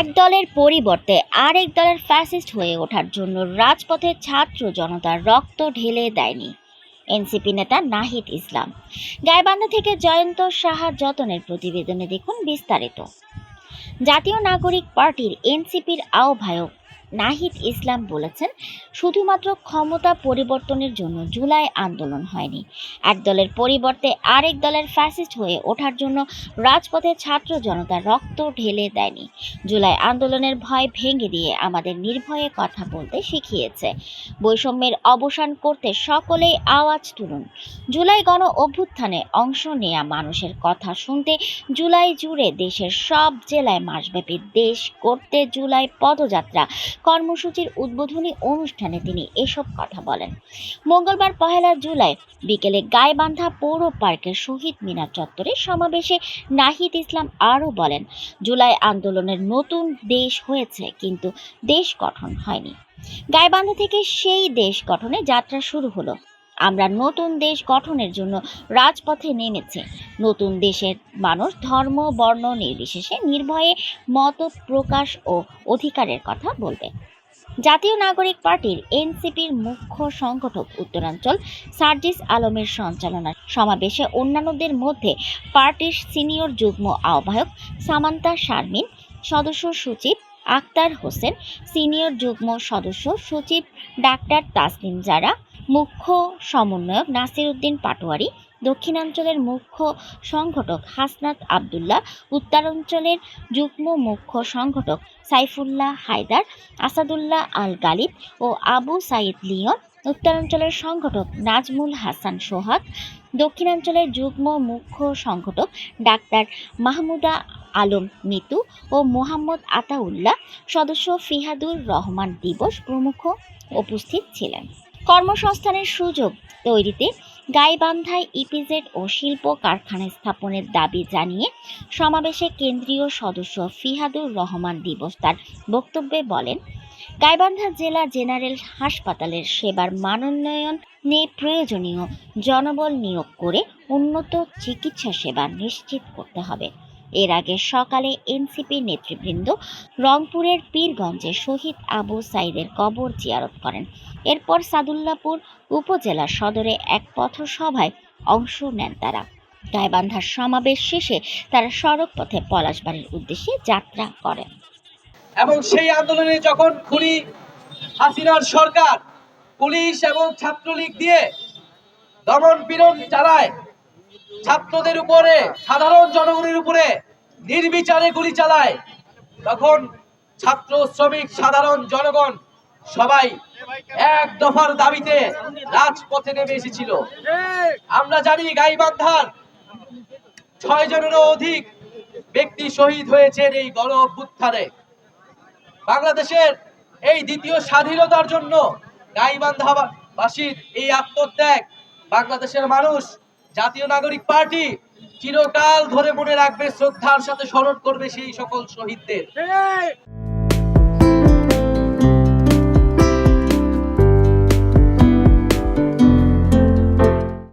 এক দলের পরিবর্তে আরেক দলের ফ্যাসিস্ট হয়ে ওঠার জন্য রাজপথে ছাত্র জনতার রক্ত ঢেলে দেয়নি। এনসিপি নেতা নাহিদ ইসলাম। গাইবান্ধা থেকে জয়ন্ত সাহা যতনের প্রতিবেদনে দেখুন বিস্তারিত। জাতীয় নাগরিক পার্টির এনসিপির আহ্বায়ক নাহিদ ইসলাম বলেছেন, শুধুমাত্র ক্ষমতা পরিবর্তনের জন্য জুলাই আন্দোলন হয়নি। এক দলের পরিবর্তে আরেক দলের ফ্যাসিস্ট হয়ে ওঠার জন্য রাজপথে ছাত্র জনতা রক্ত ঢেলে দেয়নি। জুলাই আন্দোলনের ভয় ভেঙে দিয়ে আমাদের নির্ভয়ে কথা বলতে শিখিয়েছে। বৈষম্যের অবসান করতে সকলেই আওয়াজ তুলুন। জুলাই গণ অভ্যুত্থানে অংশ নেয়া মানুষের কথা শুনতে জুলাই জুড়ে দেশের সব জেলায় মাসব্যাপী দেশ করতে জুলাই পদযাত্রা কর্মসূচির উদ্বোধনী অনুষ্ঠানে তিনি এসব কথা বলেন। মঙ্গলবার পহেলা জুলাই বিকেলে গাইবান্ধা পৌর পার্কের শহীদ মিনার চত্বরে সমাবেশে নাহিদ ইসলাম আরও বলেন, জুলাই আন্দোলনের নতুন দেশ হয়েছে, কিন্তু দেশ গঠন হয়নি। গাইবান্ধা থেকে সেই দেশ গঠনে যাত্রা শুরু হলো। আমরা নতুন দেশ গঠনের জন্য রাজপথে নেমেছি। নতুন দেশের মানুষ ধর্ম, বর্ণ নির্বিশেষে নির্ভয়ে মত প্রকাশ ও অধিকারের কথা বলবে। জাতীয় নাগরিক পার্টির এনসিপির মুখ্য সংগঠক উত্তরাঞ্চল সার্জিস আলমের সঞ্চালনায় সমাবেশে অন্যান্যদের মধ্যে পার্টির সিনিয়র যুগ্ম আহ্বায়ক সামান্তা শারমিন, সদস্য সচিব আক্তার হোসেন, সিনিয়র যুগ্ম সদস্য সচিব ডাক্তার তাসলিম জারা মুখ্য সমন্বয়ক নাসির উদ্দিন পাটোয়ারি, দক্ষিণাঞ্চলের মুখ্য সংগঠক হাসনাত আবদুল্লাহ, উত্তরাঞ্চলের যুগ্ম মুখ্য সংগঠক সাইফুল্লাহ হায়দার, আসাদুল্লাহ আল গালিব ও আবু সাইদ লিয়ন উত্তরাঞ্চলের সংগঠক নাজমুল হাসান সোহাগ, দক্ষিণাঞ্চলের যুগ্ম মুখ্য সংগঠক ডাক্তার মাহমুদা আলম মিতু ও মোহাম্মদ আতাউল্লাহ, সদস্য ফিহাদুর রহমান দিবস প্রমুখ উপস্থিত ছিলেন। কর্মসংস্থানের সুযোগ তৈরিতে গাইবান্ধায় ইপিজেড ও শিল্প কারখানা স্থাপনের দাবি জানিয়ে সমাবেশে কেন্দ্রীয় সদস্য ফিহাদুর রহমান দিবস তার বক্তব্যে বলেন, গাইবান্ধা জেলা জেনারেল হাসপাতালের সেবার মানোন্নয়ন নিয়ে প্রয়োজনীয় জনবল নিয়োগ করে উন্নত চিকিৎসা সেবা নিশ্চিত করতে হবে। এর আগে সকালে এনসিপি নেতৃবৃন্দ রংপুরের পীরগঞ্জে শহীদ আবু সাইদের কবর জিয়ারত করেন। এরপর সাদুল্লাপুর উপজেলা সদরে এক পথসভায় অংশ নেন তারা। গাইবান্ধার সমাবেশ শেষে তারা সড়ক পথে পলাশবাড়ির উদ্দেশ্যে যাত্রা করেন। এবং সেই আন্দোলনে যখন খুনি হাসিনার সরকার পুলিশ এবং ছাত্রলীগ দিয়ে দমন পীড়ন চালায়, ছাত্রদের উপরে, সাধারণ জনগণের উপরে নির্বিচারে গুলি চালায়। তখন ছাত্র, শ্রমিক, সাধারণ জনগণ সবাই এক দফার দাবিতে রাজপথে নেমে এসেছিল। আমরা জানি গাইবান্ধার ছয় জনেরও অধিক ব্যক্তি শহীদ হয়েছেন এই গণ অভ্যুত্থানে বাংলাদেশের এই দ্বিতীয় স্বাধীনতার জন্য গাইবান্ধাবাসীর এই আত্মত্যাগ, বাংলাদেশের মানুষ, জাতীয় নাগরিক পার্টি চিরকাল ধরে মনে রাখবে শ্রদ্ধার সাথে স্মরণ করবে সেই সকল শহীদদের।